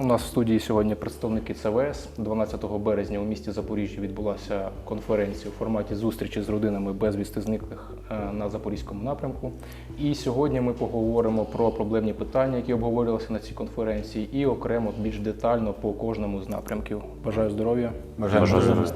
У нас в студії сьогодні представники ЦВС. 12 березня у місті Запоріжжя відбулася конференція у форматі зустрічі з родинами безвісти зниклих е, на запорізькому напрямку. І сьогодні ми поговоримо про проблемні питання, які обговорювалися на цій конференції, і окремо більш детально по кожному з напрямків. Бажаю здоров'я. Бажаю здоров'я.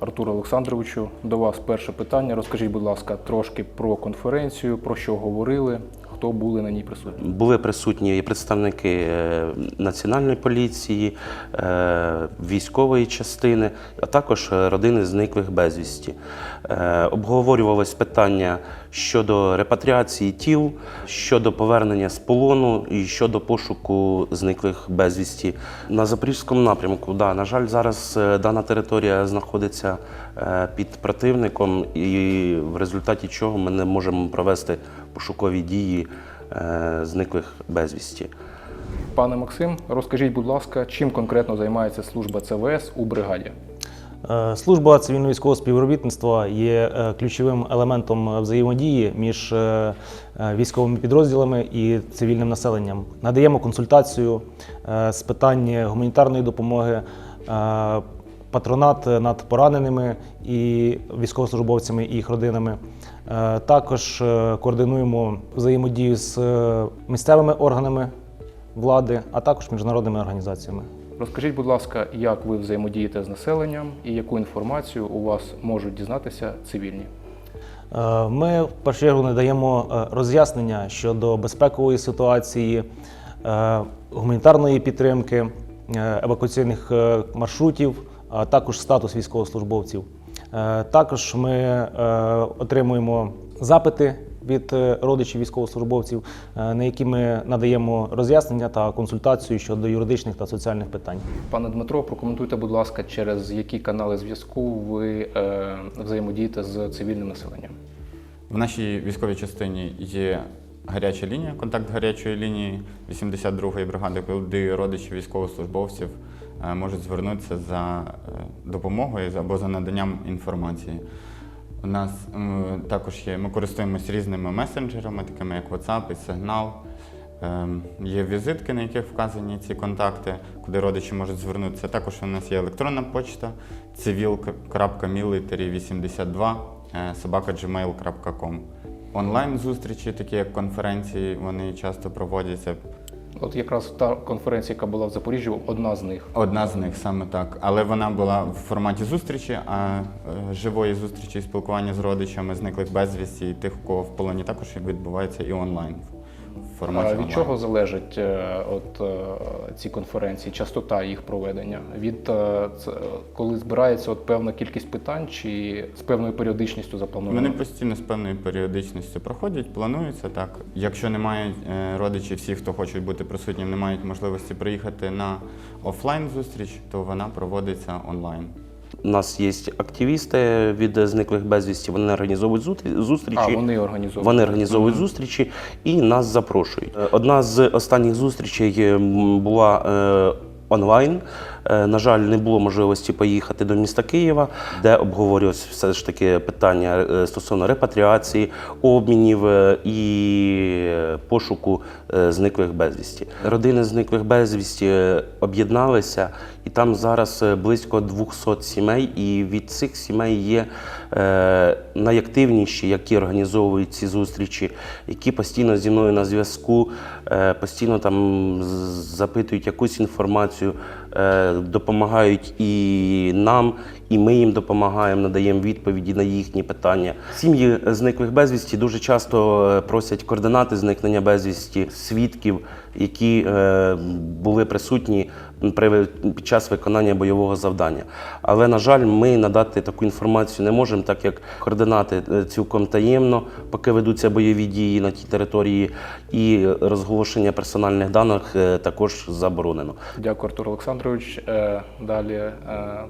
Артур Олександровичу, до вас перше питання. Розкажіть, будь ласка, трошки про конференцію, про що говорили, хто були на ній присутні. Були присутні і представники е, національної поліції, е, військової частини, а також родини зниклих безвісті. Е, Обговорювалось питання щодо репатріації тіл, щодо повернення з полону і щодо пошуку зниклих безвісті. На запорізькому напрямку, да, на жаль, зараз дана територія знаходиться під противником, і в результаті чого ми не можемо провести пошукові дії е, зниклих безвісті. Пане Максим, розкажіть, будь ласка, чим конкретно займається служба ЦВС у бригаді? Е, Служба цивільно-військового співробітництва є е, ключовим елементом взаємодії між військовими підрозділами і цивільним населенням. Надаємо консультацію з питань гуманітарної допомоги, патронат над пораненими і військовослужбовцями і їх родинами. Е, Також е, координуємо взаємодію з е, місцевими органами влади, а також міжнародними організаціями. Розкажіть, будь ласка, як ви взаємодієте з населенням і яку інформацію у вас можуть дізнатися цивільні? Е, Ми в першу чергу надаємо е, роз'яснення щодо безпекової ситуації, е, гуманітарної підтримки, е, евакуаційних е, маршрутів, а також статус військовослужбовців. Е, Також ми е, отримуємо запити від е, родичів військовослужбовців, на які ми надаємо роз'яснення та консультацію щодо юридичних та соціальних питань. Пане Дмитро, прокоментуйте, будь ласка, через які канали зв'язку ви взаємодієте з цивільним населенням? В нашій військовій частині є гаряча лінія, контакт гарячої лінії 82-ї бригади, куди родичі військовослужбовців можуть звернутися за е, допомогою або за наданням інформації. У нас також є, ми користуємося різними месенджерами, такими як WhatsApp і Signal. Ем, Є візитки, на яких вказані ці контакти, куди родичі можуть звернутися. Також у нас є електронна почта civil.military82 собака.gmail.com. Онлайн-зустрічі, такі як конференції, вони часто проводяться. От якраз та конференція, яка була в Запоріжжі, одна з них. Одна з них саме так. Але вона була в форматі зустрічі, а е, живої зустрічі і спілкування з родичами зниклих безвісті і тих, у кого в полоні також відбувається і онлайн. В форматі А від чого залежать е, от е, ці конференції, частота їх проведення? Від е, коли збирається от певна кількість питань, чи з певною періодичністю заплановано? Вони постійно з певною періодичністю проходять, плануються так. Якщо немає е, родичів, всі, хто хочуть бути присутнім, не мають можливості приїхати на офлайн зустріч, то вона проводиться онлайн. У нас є активісти від зниклих безвісті, вони організовують зустрічі. А, вони організовують. Вони організовують зустрічі і нас запрошують. Е, Одна з останніх зустрічей була е, онлайн. Е, На жаль, не було можливості поїхати до міста Києва, де обговорювалося все ж таки питання е, стосовно репатріації, обмінів е, і пошуку зниклих безвісті. Родини зниклих безвісті об'єдналися, і там зараз близько 200 сімей. І від цих сімей є найактивніші, які організовують ці зустрічі, які постійно зі мною на зв'язку, постійно там запитують якусь інформацію, е, допомагають і нам, і ми їм допомагаємо, надаємо відповіді на їхні питання. Сім'ї зниклих безвісті дуже часто е, просять координати зникнення безвісті свідків, які е, були присутні при під час виконання бойового завдання. Але на жаль, ми надати таку інформацію не можемо, так як координати е, цілком таємно, поки ведуться бойові дії на тій території, і розголошення персональних даних е, також заборонено. Дякую, Артур Олександрович. Е, Далі,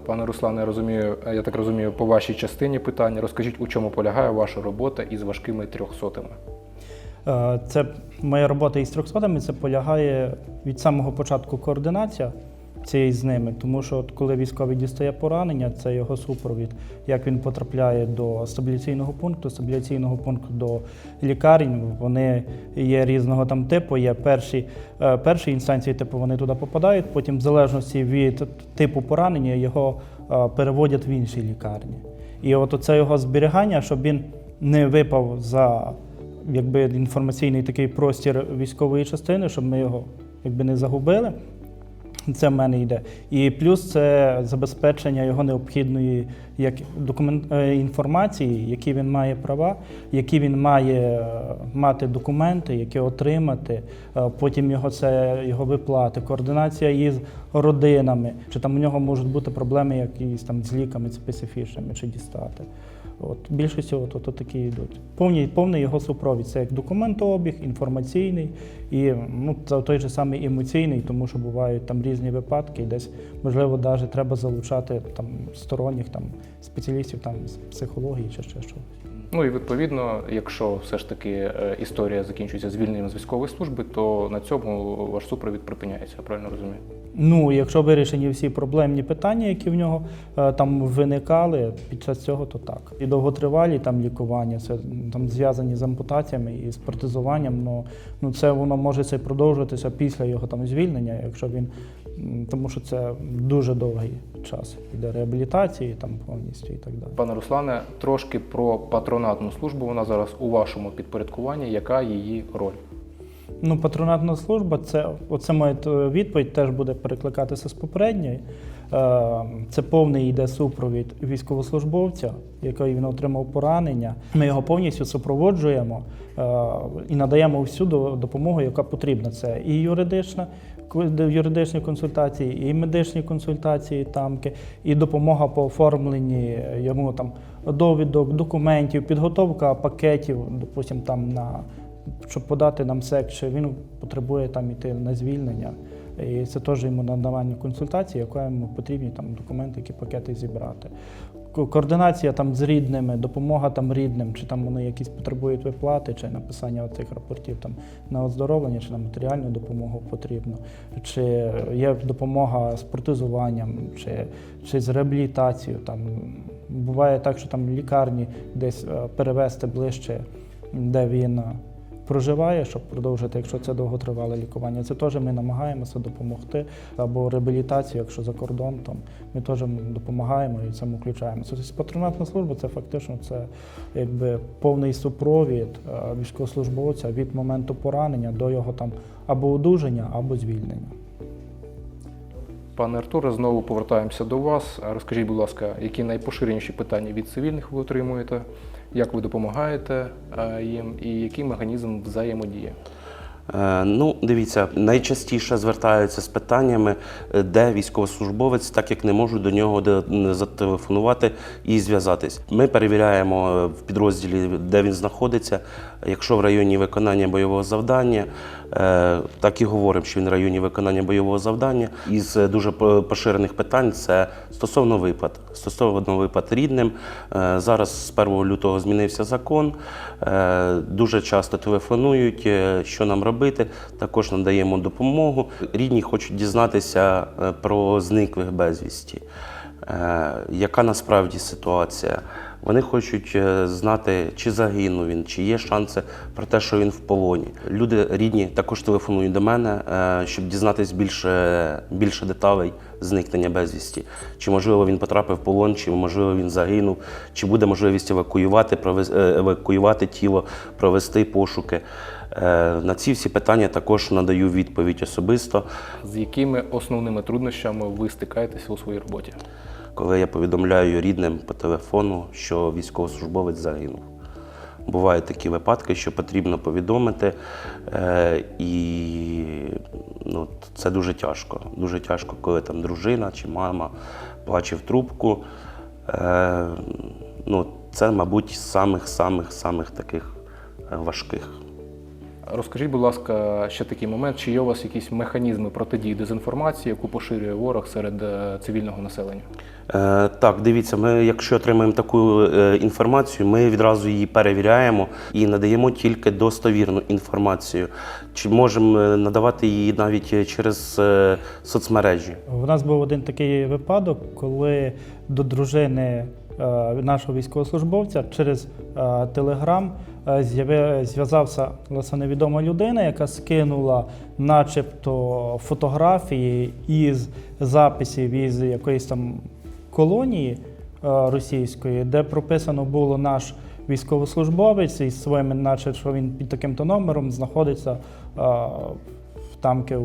пане Руслане, я розумію, я так розумію, по вашій частині питання. Розкажіть, у чому полягає ваша робота із важкими трьохсотими? Е, Це моя робота із трьохсотами. Це полягає від самого початку координація це з ними. Тому що от коли військовий дістає поранення, це його супровід. Як він потрапляє до стабіляційного пункту, стабіляційного пункту до лікарень, вони є різного там типу. Є перші, е, перші інстанції, типу вони туди попадають, потім, в залежності від типу поранення, його е, переводять в інші лікарні. І от оце його зберігання, щоб він не випав за якби, інформаційний такий простір військової частини, щоб ми його якби, не загубили. Це в мене йде. І плюс це забезпечення його необхідної як документ е, інформації, які він має права, які він має е, мати документи, які отримати. е, Потім його це його виплати, координація із родинами. Чи там у нього можуть бути проблеми якісь там з ліками специфічними, чи дістати. От більшості от, от, от такі йдуть. Повний, повний його супровід. Це як документообіг, інформаційний і ну, той же самий емоційний, тому що бувають там різні випадки, і десь можливо навіть треба залучати там сторонніх там спеціалістів там з психології чи ще щось. Ну і відповідно, якщо все ж таки е, історія закінчується звільненням з військової служби, то на цьому ваш супровід припиняється, я правильно розумію? Ну, якщо вирішені всі проблемні питання, які в нього е, там виникали під час цього, то так. І довготривалі там лікування, це там зв'язані з ампутаціями і з протезуванням. Ну, ну це воно може це продовжуватися після його там звільнення, якщо він тому що це дуже довгий час іде реабілітації там повністю і так далі. Пане Руслане, трошки про патронатну службу. Вона зараз у вашому підпорядкуванні. Яка її роль? Ну, патронатна служба це оце моя відповідь теж буде перекликатися з попередньої. Е, Це повний йде супровід військовослужбовця, який він отримав поранення. Ми його повністю супроводжуємо е, і надаємо всю до- допомогу, яка потрібна. Це і юридична юридичні консультації, і медичні консультації, тамки, і допомога по оформленні йому там довідок, документів, підготовка пакетів, допустим, там на щоб подати нам сек, що він потребує там іти на звільнення. І це теж йому надавання консультації, яка йому потрібні там документи, які пакети зібрати. Ко- Координація там з рідними, допомога там рідним, чи там вони якісь потребують виплати, чи написання цих рапортів там на оздоровлення, чи на матеріальну допомогу потрібно, чи є допомога з протезуванням, чи, чи з реабілітацією. Там буває так, що там лікарні десь е, перевести ближче, де він е, проживає, щоб продовжити, якщо це довготривале лікування. Це теж ми намагаємося допомогти. Або реабілітацію, якщо за кордон, там ми теж допомагаємо і цим цьому включаємося. Тобто патронатна служба це фактично це якби повний супровід е, військовослужбовця від моменту поранення до його там або одужання, або звільнення. Пане Артуре, знову повертаємося до вас. Розкажіть, будь ласка, які найпоширеніші питання від цивільних ви отримуєте, як ви допомагаєте е, їм і який механізм взаємодії? Е, Ну, дивіться, найчастіше звертаються з питаннями, е, де військовослужбовець, так як не можуть до нього зателефонувати і зв'язатись. Ми перевіряємо в підрозділі, де він знаходиться. Якщо в районі виконання бойового завдання, так і говоримо, що він в районі виконання бойового завдання. Із е, дуже по- поширених питань це стосовно виплат. Стосовно виплат рідним. Е, Зараз з 1 лютого змінився закон. Е, Дуже часто телефонують, е, що нам робити. Також надаємо допомогу. Рідні хочуть дізнатися е, про зниклих безвісті. Е, Яка насправді ситуація? Вони хочуть е, знати, чи загинув він, чи є шанси про те, що він в полоні. Люди рідні також телефонують до мене, е, щоб дізнатись більше, більше деталей зникнення безвісті. Чи можливо він потрапив в полон, чи можливо він загинув, чи буде можливість евакуювати, е, евакуювати тіло, провести пошуки. На ці всі питання також надаю відповідь особисто. З якими основними труднощами ви стикаєтеся у своїй роботі? Коли я повідомляю рідним по телефону, що військовослужбовець загинув. Бувають такі випадки, що потрібно повідомити, е, і ну, це дуже тяжко. Дуже тяжко, коли там дружина чи мама плаче в трубку. Е, ну, це, мабуть, самих-самих-самих таких е, важких. Розкажіть, будь ласка, ще такий момент, чи є у вас якісь механізми протидії дезінформації, яку поширює ворог серед е, цивільного населення? Е, Так, дивіться, ми, якщо отримаємо таку е, інформацію, ми відразу її перевіряємо і надаємо тільки достовірну інформацію. Чи можемо е, надавати її навіть е, через е, соцмережі? У нас був один такий випадок, коли до дружини е, нашого військовослужбовця через е, телеграм зв'язався власне невідома людина, яка скинула, начебто, фотографії із записів із якоїсь там колонії е, російської, де прописано було наш військовослужбовець із своїми, наче що він під таким-то номером знаходиться тамки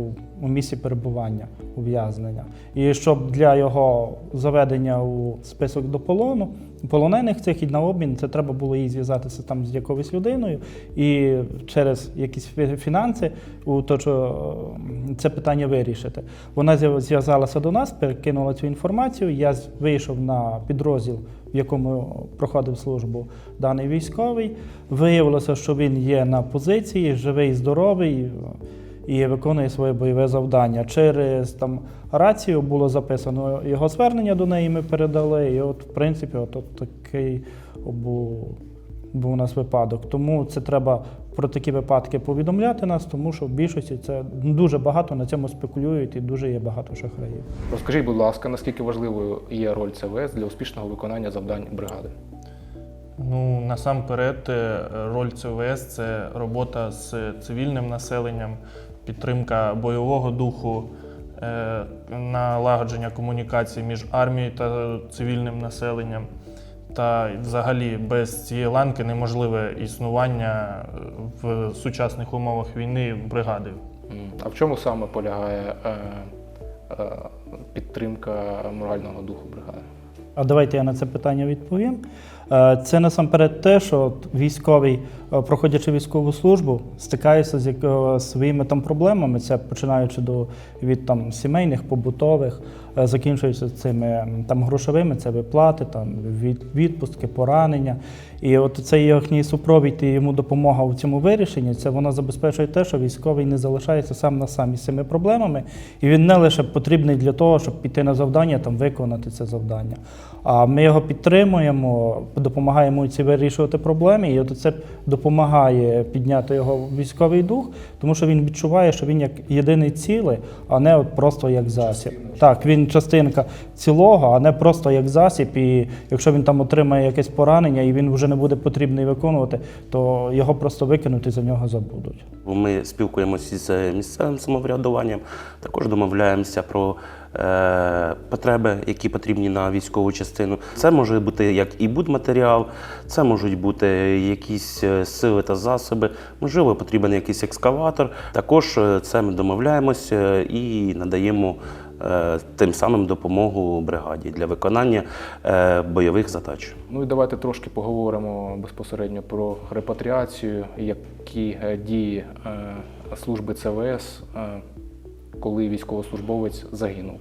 у, місці перебування ув'язнення. І щоб для його заведення у список до полону, полонених цих і на обмін, це треба було їй зв'язатися там з якоюсь людиною і через якісь фінанси то, що це питання вирішити. Вона зв'язалася до нас, перекинула цю інформацію. Я вийшов на підрозділ, в якому проходив службу даний військовий. Виявилося, що він є на позиції, живий, здоровий і виконує своє бойове завдання. Через там рацію було записано його звернення до неї. Ми передали. І от, в принципі, от, от такий був, був у нас випадок. Тому це треба про такі випадки повідомляти нас, тому що в більшості це дуже багато на цьому спекулюють і дуже є багато шахраїв. Розкажіть, будь ласка, наскільки важливою є роль ЦВС для успішного виконання завдань бригади? Ну, насамперед, е, роль ЦВС це робота з цивільним населенням, підтримка бойового духу, е, налагодження комунікації між армією та цивільним населенням. Та взагалі без цієї ланки неможливе існування е, в сучасних умовах війни бригади. А в чому саме полягає е, е, підтримка морального духу бригади? А давайте я на це питання відповім. Е, Це насамперед те, що військовий, проходячи військову службу, стикається з яко- своїми там проблемами. Це починаючи до від там сімейних, побутових, е, закінчуючи цими там грошовими, це виплати, там від, відпустки, поранення. І от цей їхній супровід і йому допомога у цьому вирішенні, це воно забезпечує те, що військовий не залишається сам на сам із цими проблемами, і він не лише потрібний для того, щоб піти на завдання, там виконати це завдання. А ми його підтримуємо, допомагаємо ці вирішувати проблеми, і от це допомагає підняти його військовий дух, тому що він відчуває, що він як єдиний цілий, а не от просто як засіб. Так, він частинка цілого, а не просто як засіб. І якщо він там отримає якесь поранення і він вже не буде потрібний виконувати, то його просто викинуть і за нього забудуть. Ми спілкуємося е, місцевим самоврядуванням, також домовляємося про потреби, які потрібні на військову частину. Це може бути як і будматеріал, це можуть бути якісь е, сили та засоби, можливо, потрібен якийсь екскаватор. Також е, це ми домовляємося і надаємо е, тим самим допомогу бригаді для виконання е, бойових задач. Ну і давайте трошки поговоримо безпосередньо про репатріацію, які е, дії е, служби ЦВС, е, коли військовослужбовець загинув.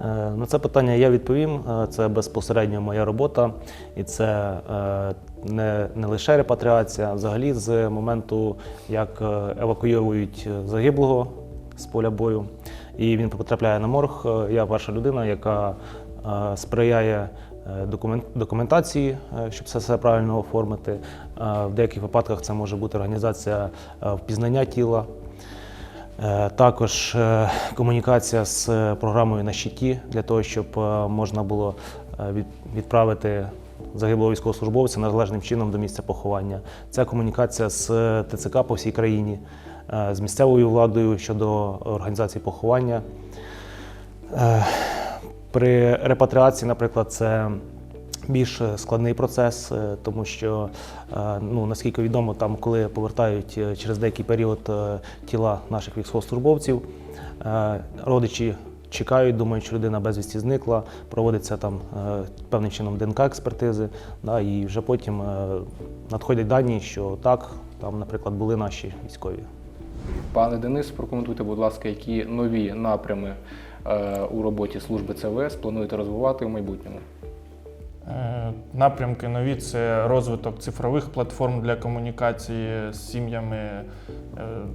Е, На це питання я відповім. Е, Це безпосередньо моя робота, і це е, не, не лише репатріація, а взагалі з моменту, як евакуюють загиблого з поля бою, і він потрапляє на морг. Я перша людина, яка сприяє документації, щоб це все правильно оформити. В деяких випадках це може бути організація впізнання тіла. Е, Також е, комунікація з програмою на щиті для того, щоб е, можна було відправити загиблого військовослужбовця належним чином до місця поховання. Це комунікація з ТЦК по всій країні, з місцевою владою щодо організації поховання. При репатріації, наприклад, це більш складний процес, е, тому що, е, ну, наскільки відомо, там, коли повертають е, через деякий період тіла наших військовослужбовців, родичі чекають, думають, що людина безвісті зникла, проводиться там певним чином ДНК-експертизи, да, і вже потім надходять дані, що так, там, наприклад, були наші військові. Пане Денис, прокоментуйте, будь ласка, які нові напрями у роботі служби ЦВС плануєте розвивати в майбутньому? Е, Напрямки нові це розвиток цифрових платформ для комунікації з сім'ями е,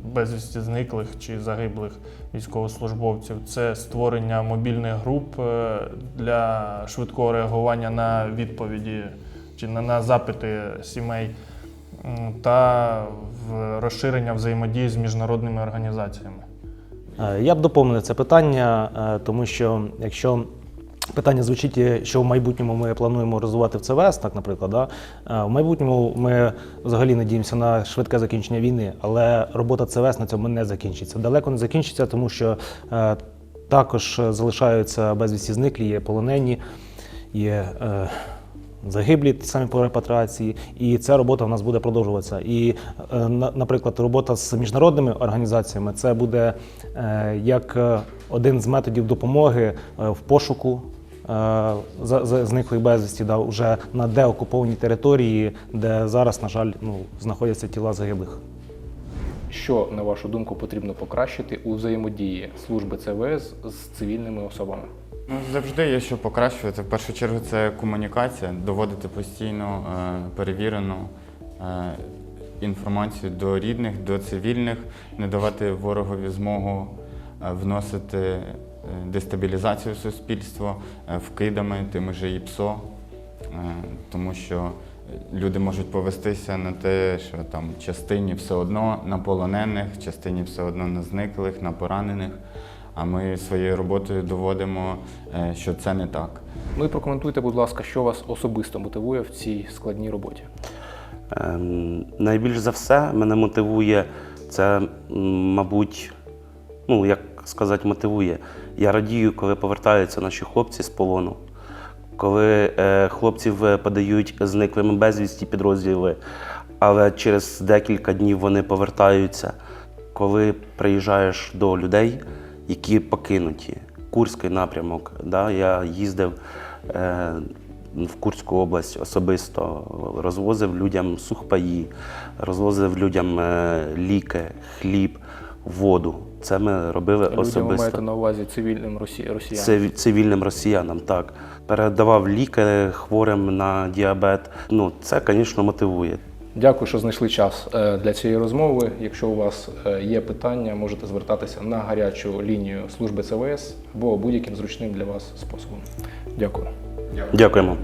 безвісті зниклих чи загиблих військовослужбовців. Це створення мобільних груп е, для швидкого реагування на відповіді чи на, запити сімей та розширення взаємодії з міжнародними організаціями. Я б доповнив це питання, тому що якщо питання звучить, е, що в майбутньому ми плануємо розвивати в ЦВС, так, наприклад, да? е, в майбутньому ми взагалі надіємося на швидке закінчення війни, але робота ЦВС на цьому не закінчиться. Далеко не закінчиться, тому що е, також залишаються безвісті зниклі, є полонені, є. е, Загиблі самі по репатріації, і ця робота в нас буде продовжуватися. І, е, наприклад, робота з міжнародними організаціями це буде е, як е, один з методів допомоги в пошуку зниклих безвісті, да, вже на деокупованій території, де зараз, на жаль, ну, знаходяться тіла загиблих. Що, на вашу думку, потрібно покращити у взаємодії служби ЦВС з цивільними особами? Ну, завжди є що покращувати. В першу чергу це комунікація, доводити постійно е, перевірену е, інформацію до рідних, до цивільних, не давати ворогові змогу е, вносити дестабілізацію в суспільство вкидами, тими же ІПСО, е, тому що люди можуть повестися на те, що там частині все одно на полонених, частині все одно на зниклих, на поранених. А ми своєю роботою доводимо, е, що це не так. Ну і прокоментуйте, будь ласка, що вас особисто мотивує в цій складній роботі. Ем, найбільш за все мене мотивує це, мабуть, ну як сказати, мотивує. Я радію, коли повертаються наші хлопці з полону, коли е, хлопців подають зниклими безвісті підрозділи, але через декілька днів вони повертаються. Коли приїжджаєш до людей, які покинуті, Курський напрямок, да, я їздив е, в Курську область особисто, розвозив людям сухпаї, розвозив людям е, ліки, хліб, воду. Це ми робили Людям ви маєте на увазі цивільним росі... росіянам. Це цивільним росіянам, так. Передавав ліки хворим на діабет. Ну, це, звісно, мотивує. Дякую, що знайшли час е, для цієї розмови. Якщо у вас е, є питання, можете звертатися на гарячу лінію служби ЦВС або будь-яким зручним для вас способом. Дякую. Дякуємо.